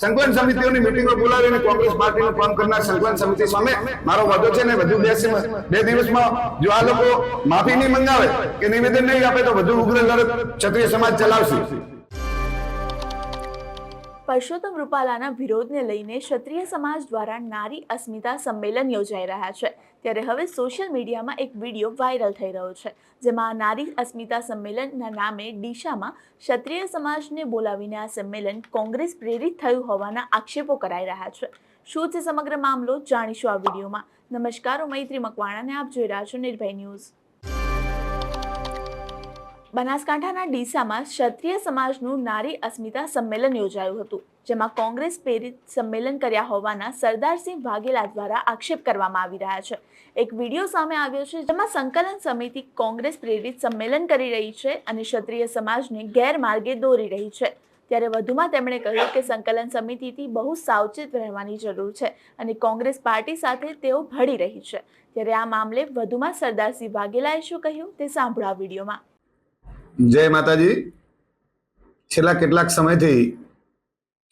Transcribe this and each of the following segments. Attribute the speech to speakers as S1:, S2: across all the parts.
S1: સંકલન સમિતિઓની મિટિંગો બોલાવીને કોંગ્રેસ પાર્ટીનું કામ કરનાર સંકલન સમિતિ સામે મારો વાદો છે ને વધુ બે દિવસમાં જો આ લોકો માફી નહીં મંગાવે કે નિવેદન નહીં આપે તો વધુ ઉગ્ર લડત ક્ષત્રિય સમાજ ચલાવશે.
S2: પરસોત્તમ રૂપાલાના વિરોધને લઈને ક્ષત્રિય સમાજ દ્વારા નારી અસ્મિતા સંમેલન યોજાઈ રહ્યા છે. ત્યારે હવે સોશિયલ મીડિયામાં એક વીડિયો વાયરલ થઈ રહ્યો છે, જેમાં નારી અસ્મિતા સંમેલનના નામે ડીશામાં ક્ષત્રિય સમાજને બોલાવીને આ સંમેલન કોંગ્રેસ પ્રેરિત થયું હોવાના આક્ષેપો કરાઈ રહ્યા છે. શું છે સમગ્ર મામલો જાણીશું આ વિડીયોમાં. નમસ્કાર, હું મૈત્રી મકવાણાને આપ જોઈ રહ્યા છો નિર્ભય ન્યૂઝ. બનાસકાંઠાના ડીસામાં ક્ષત્રિય સમાજનું નારી અસ્મિતા સંમેલન યોજાયું હતું, જેમાં કોંગ્રેસ પ્રેરિત સંમેલન કર્યા હોવાના સરદારસિંહ વાઘેલા દ્વારા આક્ષેપ કરવામાં આવી રહ્યા છે. એક વીડિયો સામે આવ્યો છે, જેમાં સંકલન સમિતિ કોંગ્રેસ પ્રેરિત સંમેલન કરી રહી છે અને ક્ષત્રિય સમાજને ગેરમાર્ગે દોરી રહી છે. ત્યારે વધુમાં તેમણે કહ્યું કે સંકલન સમિતિથી બહુ સાવચેત રહેવાની જરૂર છે અને કોંગ્રેસ પાર્ટી સાથે તેઓ ભળી રહી છે. ત્યારે આ મામલે વધુમાં સરદારસિંહ વાઘેલાએ શું કહ્યું તે સાંભળો આ વિડીયોમાં.
S1: જય માતાજી. છેલ્લા કેટલાક સમયથી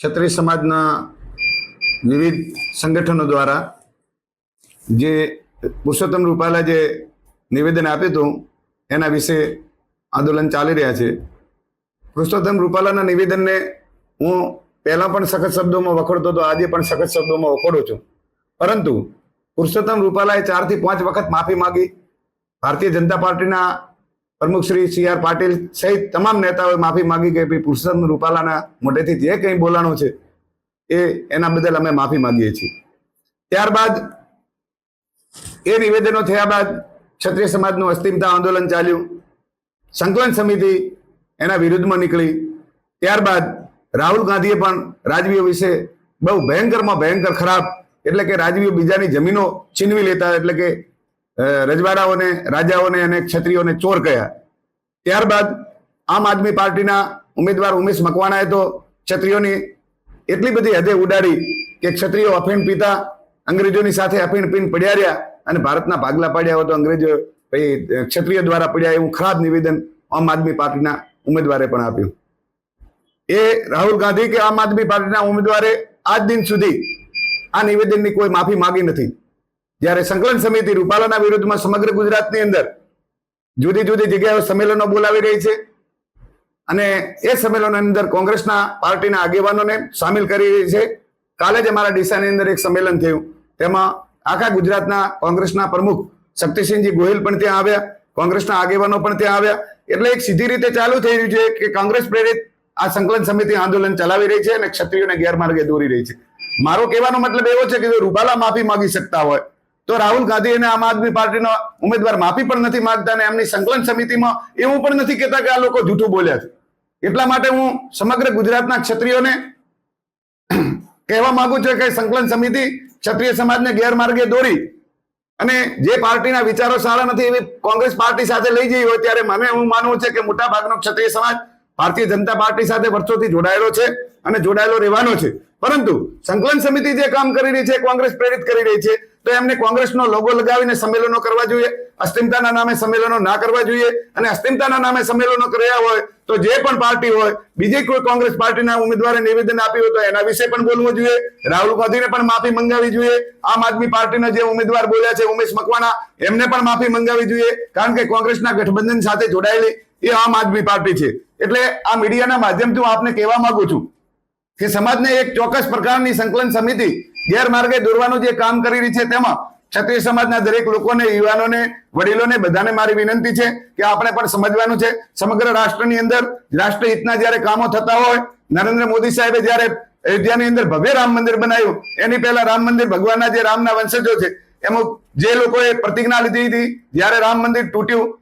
S1: ક્ષત્રિય સમાજના વિવિધ સંગઠનો દ્વારા જે પુરુષોત્તમ રૂપાલા જે નિવેદન આપ્યું હતું, એના વિશે આંદોલન ચાલી રહ્યા છે. પુરુષોત્તમ રૂપાલાના નિવેદનને હું પહેલાં પણ સખત શબ્દોમાં વખોડતો હતો, આજે પણ સખત શબ્દોમાં વખોડું છું. પરંતુ પુરુષોત્તમ રૂપાલાએ ચારથી પાંચ વખત માફી માંગી. ભારતીય જનતા પાર્ટીના પ્રમુખ શ્રી સી આર પાટીલ સહિત તમામ નેતાઓએ માફી માંગી કે ભાઈ પુરુષોત્તમ રૂપાલાના મોઢેથી જે કંઈ બોલાણો છે, એ એના બદલ અમે માફી માંગીએ છીએ. ત્યારબાદ એ નિવેદનો થયા બાદ ક્ષત્રિય સમાજનું અસ્તિમતા આંદોલન ચાલ્યું. સંકલન સમિતિ એના વિરુદ્ધમાં નીકળી. ત્યારબાદ રાહુલ ગાંધીએ પણ રાજવીઓ વિશે બહુ ભયંકરમાં ભયંકર ખરાબ, એટલે કે રાજવીઓ બીજાની જમીનો છીનવી લેતા, એટલે કે રજવાડાઓને, રાજાઓને અને ક્ષત્રિયોને ચોર કહ્યા ત્યારબાદ આમ આદમી પાર્ટીના ઉમેદવાર ઉમેશ મકવાણાએ તો ક્ષત્રિયોની એટલી બધી હદે ઉડાડી કે ક્ષત્રિયો અફીણ પીતા અંગ્રેજોની સાથે અફીણ પીણ પડ્યા રહ્યા અને ભારતના ભાગલા પાડ્યા હોય તો અંગ્રેજો ક્ષત્રિય દ્વારા પડ્યા એવું ખરાબ નિવેદન આમ આદમી પાર્ટીના ઉમેદવારે પણ આપ્યું. એ રાહુલ ગાંધી કે આમ આદમી પાર્ટીના ઉમેદવારે આજ દિન સુધી આ નિવેદનની કોઈ માફી માંગી નથી. જ્યારે સંકલન સમિતિ રૂપાલાના વિરુદ્ધમાં સમગ્ર ગુજરાતની અંદર જુદી જુદી જગ્યાએ સંમેલનો બોલાવી રહી છે અને એ સંમેલનની અંદર કોંગ્રેસના પાર્ટીના આગેવાનોને સામેલ કરી રહી છે. કાલે જ અમારા ડીસાની અંદર એક સંમેલન થયું. તેમાં આખા ગુજરાતના કોંગ્રેસના પ્રમુખ શક્તિસિંહજી ગોહિલ પણ ત્યાં આવ્યા, કોંગ્રેસના આગેવાનો પણ ત્યાં આવ્યા. એટલે એક સીધી રીતે ચાલુ થઈ રહ્યું છે કે કોંગ્રેસ પ્રેરિત આ સંકલન સમિતિ આંદોલન ચલાવી રહી છે અને ક્ષત્રિયોને ગેરમાર્ગે દોરી રહી છે. મારો કહેવાનો મતલબ એવો છે કે જો રૂપાલા માફી માંગી શકતા હોય તો રાહુલ ગાંધી અને આમ આદમી પાર્ટીનો ઉમેદવાર માફી પણ નથી માંગતા અને એમની સંકલન સમિતિમાં એવું પણ નથી કહેતા કે આ લોકો જૂઠું બોલ્યા છે. એટલા માટે હું સમગ્ર ગુજરાતના ક્ષત્રિયોને કહેવા માંગુ છું કે સંકલન સમિતિ ક્ષત્રિય સમાજને ગેરમાર્ગે દોરી અને જે પાર્ટીના વિચારો સારા નથી એવી કોંગ્રેસ પાર્ટી સાથે લઈ જઈ હોય ત્યારે મને હું માનવું છે કે મોટા ભાગનો ક્ષત્રિય સમાજ ભારતીય જનતા પાર્ટી સાથે વર્ષોથી જોડાયેલો છે અને જોડાયેલો રહેવાનો છે. પરંતુ સંકલન સમિતિ જે કામ કરી રહી છે, કોંગ્રેસ પ્રેરિત કરી રહી છે તો એમને કોંગ્રેસનો લોગો લગાવીને સંમેલનો કરવા જોઈએ, અસ્થિમતાના નામે સંમેલનો ના કરવા જોઈએ અને અસ્થિમતાના નામે સંમેલનો કર્યા હોય તો જે પણ પાર્ટી હોય, બીજી કોઈ કોંગ્રેસ પાર્ટીના ઉમેદવારે નિવેદન આપ્યું હોય તો એના વિશે પણ બોલવું જોઈએ. રાહુલ ગાંધીને પણ માફી મંગાવી જોઈએ. આમ આદમી પાર્ટીના જે ઉમેદવાર બોલ્યા છે, ઉમેશ મકવાના એમને પણ માફી મંગાવી જોઈએ. કારણ કે કોંગ્રેસના ગઠબંધન સાથે જોડાયેલી એ આમ આદમી પાર્ટી છે. એટલે આ મીડિયાના માધ્યમથી હું આપને કહેવા માંગુ છું કે સમાજને એક ચોક્કસ પ્રકારની સંકલન સમિતિ, ગેરમાર્ગે દોરવાનું જે કામ કરી રહી છે તેમાં ક્ષત્રિય સમાજના દરેક લોકોને, યુવાનોને, વડીલોને બધાને મારી વિનંતી છે કે આપણે પણ સમજવાનું છે. સમગ્ર રાષ્ટ્રની અંદર રાષ્ટ્રહિતના જ્યારે કામો થતા હોય, નરેન્દ્ર મોદી સાહેબે જ્યારે અયોધ્યાની અંદર ભવ્ય રામ મંદિર બનાવ્યું, એની પહેલા રામ મંદિર ભગવાનના જે રામના વંશજો છે, એમાં જે લોકોએ પ્રતિજ્ઞા લીધી હતી, જ્યારે રામ મંદિર તૂટ્યું,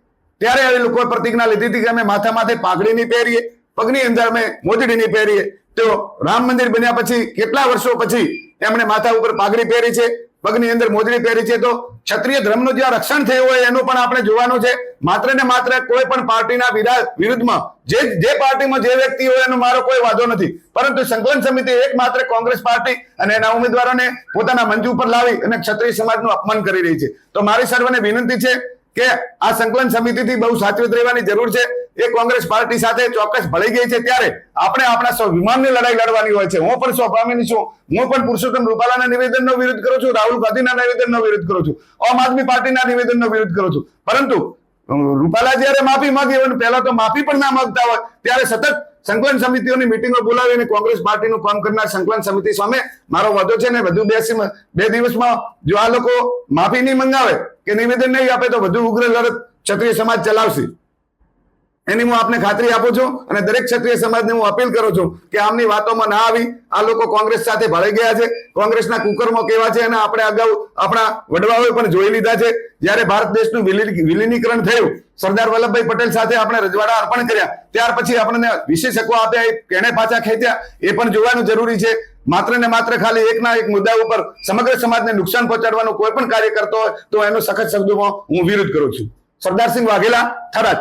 S1: ત્યારે એ લોકોએ પ્રતિજ્ઞા લીધી હતી કે અમે માથા માથે પાઘડી નહીં પહેરીએ, પગની અંદર અમે મોજડી નહીં પહેરીએ. તો રામ મંદિર બન્યા પછી કેટલા વર્ષો પછી એમણે માથા ઉપર પાઘડી પહેરી છે, પગની અંદર મોજડી પહેરી છે. તો ક્ષત્રિય ધર્મનું જ્યાં રક્ષણ થયું હોય એનું પણ આપણે જોવાનું છે. માત્ર ને માત્ર કોઈ પણ પાર્ટીના વિરા- વિરુદ્ધમાં જે જે પાર્ટીમાં જે વ્યક્તિ હોય એનો મારો કોઈ વાંધો નથી. પરંતુ સંકલન સમિતિ એક માત્ર કોંગ્રેસ પાર્ટી અને એના ઉમેદવારોને પોતાના મંચ ઉપર લાવી અને ક્ષત્રિય સમાજનું અપમાન કરી રહી છે. તો મારી સર્વને વિનંતી છે કે આ સંકલન સમિતિથી બહુ સાચવીત રહેવાની જરૂર છે. એ કોંગ્રેસ પાર્ટી સાથે ચોક્કસ ભળી ગઈ છે ત્યારે આપણે આપણા સ્વાભિમાનની લડાઈ લડવાની હોય છે. હું પણ સ્વાભિમાની છું. હું પણ પુરુષોત્તમ રૂપાલાના નિવેદનનો વિરોધ કરું છું. રાહુલ ગાંધીના નિવેદનનો વિરોધ કરું છું. આમ આદમી પાર્ટીના નિવેદનનો વિરોધ કરું છું. પરંતુ રૂપાલા જયારે માફી માંગી હોય પહેલા તો માફી પણ ના માંગતા હોય, ત્યારે સતત સંકલન સમિતિઓની મિટિંગો બોલાવીને કોંગ્રેસ પાર્ટીનું કામ કરનાર સંકલન સમિતિ સામે મારો વધુ છે ને વધુ બેસી બે દિવસમાં જો આ લોકો માફી નહીં મંગાવે કે નિવેદન નહીં આપે તો વધુ ઉગ્ર લડત ક્ષત્રિય સમાજ ચલાવશે. એની હું આપને ખાતરી આપું છું અને દરેક ક્ષત્રિય સમાજને હું અપીલ કરું છું કે આમની વાતોમાં ના આવી. આ લોકો કોંગ્રેસ સાથે ભળી ગયા છે. કોંગ્રેસના કુકર્મો કેવા છે અને આપણે અગાઉ આપણા વડવાઓએ પણ જોઈ લીધા છે. જ્યારે ભારત દેશનું વિલીનીકરણ થયું, સરદાર વલ્લભભાઈ પટેલ સાથે આપણે રજવાડા અર્પણ કર્યા. ત્યાર પછી આપણને વિશેષકો આપ્યા, એ કેણે પાછા ખેંચ્યા, એ પણ જોવાનું જરૂરી છે. માત્ર ને માત્ર ખાલી એકના એક મુદ્દા ઉપર સમગ્ર સમાજને નુકસાન પહોંચાડવાનું કોઈ પણ કાર્ય કરતો હોય, તો એનો સખત શબ્દોમાં હું વિરોધ કરું છું. સરદારસિંહ વાઘેલા, થરાદ.